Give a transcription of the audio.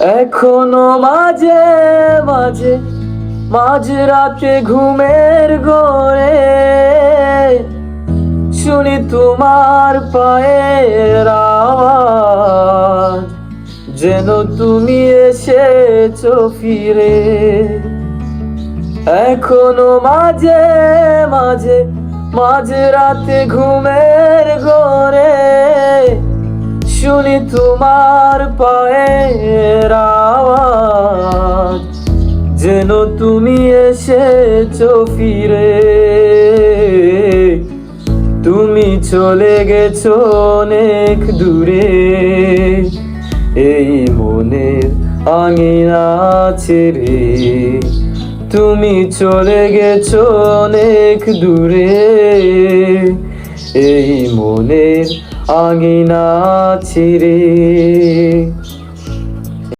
এখনও মাঝে মাঝে মাঝ রাতে ঘুমের ঘরে। শুনি তোমার পায়ের আওয়াজ, যেন তুমি এসেছ ফিরে। এখনও মাঝে মাঝে মাঝ রাতে ঘুমের তোমার পায়ের আওয়াজ, যেন তুমি এসেছ ফিরে। তুমি চলে গেছো অনেক দূরে, এই মনের আঙিনা ছেড়ে তুমি চলে গেছো অনেক দূরে, এই মনের আঙিনা ছেড়ে